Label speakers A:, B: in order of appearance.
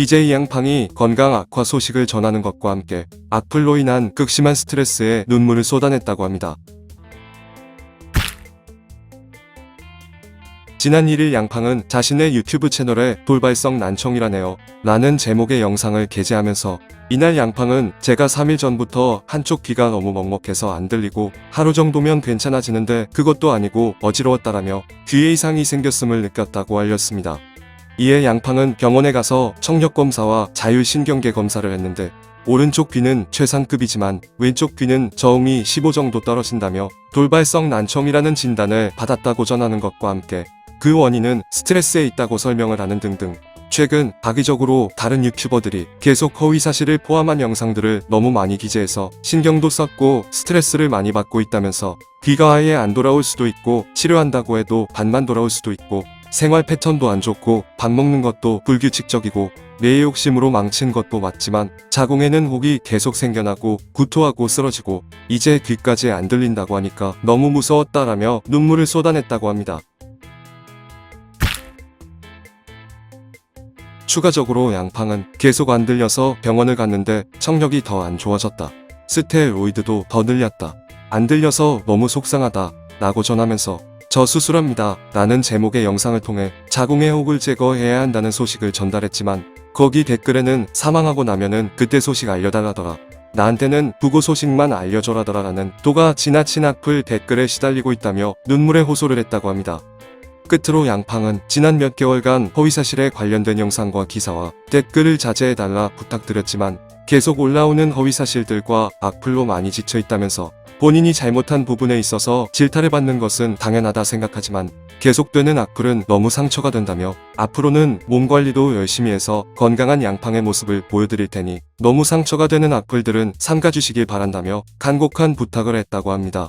A: DJ 양팡이 건강 악화 소식을 전하는 것과 함께 악플로 인한 극심한 스트레스에 눈물을 쏟아냈다고 합니다. 지난 1일 양팡은 자신의 유튜브 채널에 돌발성 난청이라네요. 라는 제목의 영상을 게재하면서 이날 양팡은 제가 3일 전부터 한쪽 귀가 너무 먹먹해서 안 들리고 하루 정도면 괜찮아지는데 그것도 아니고 어지러웠다라며 귀에 이상이 생겼음을 느꼈다고 알렸습니다. 이에 양팡은 병원에 가서 청력 검사와 자율신경계 검사를 했는데 오른쪽 귀는 최상급이지만 왼쪽 귀는 저음이 15 정도 떨어진다며 돌발성 난청이라는 진단을 받았다고 전하는 것과 함께 그 원인은 스트레스에 있다고 설명을 하는 등등. 최근 악의적으로 다른 유튜버들이 계속 허위 사실을 포함한 영상들을 너무 많이 기재해서 신경도 썼고 스트레스를 많이 받고 있다면서 귀가 아예 안 돌아올 수도 있고 치료한다고 해도 반만 돌아올 수도 있고 생활 패턴도 안 좋고 밥 먹는 것도 불규칙적이고 뇌의 욕심으로 망친 것도 맞지만 자궁에는 혹이 계속 생겨나고 구토하고 쓰러지고 이제 귀까지 안 들린다고 하니까 너무 무서웠다라며 눈물을 쏟아냈다고 합니다. 추가적으로 양팡은 계속 안 들려서 병원을 갔는데 청력이 더 안 좋아졌다. 스테로이드도 더 늘렸다. 안 들려서 너무 속상하다. 라고 전하면서 저 수술합니다. 라는 제목의 영상을 통해 자궁의 혹을 제거해야 한다는 소식을 전달했지만 거기 댓글에는 사망하고 나면은 그때 소식 알려달라더라. 나한테는 부고 소식만 알려줘라더라 라는 또가 지나친 악플 댓글에 시달리고 있다며 눈물의 호소를 했다고 합니다. 끝으로 양팡은 지난 몇 개월간 허위사실에 관련된 영상과 기사와 댓글을 자제해달라 부탁드렸지만 계속 올라오는 허위사실들과 악플로 많이 지쳐있다면서 본인이 잘못한 부분에 있어서 질타를 받는 것은 당연하다 생각하지만 계속되는 악플은 너무 상처가 된다며 앞으로는 몸 관리도 열심히 해서 건강한 양팡의 모습을 보여드릴 테니 너무 상처가 되는 악플들은 삼가주시길 바란다며 간곡한 부탁을 했다고 합니다.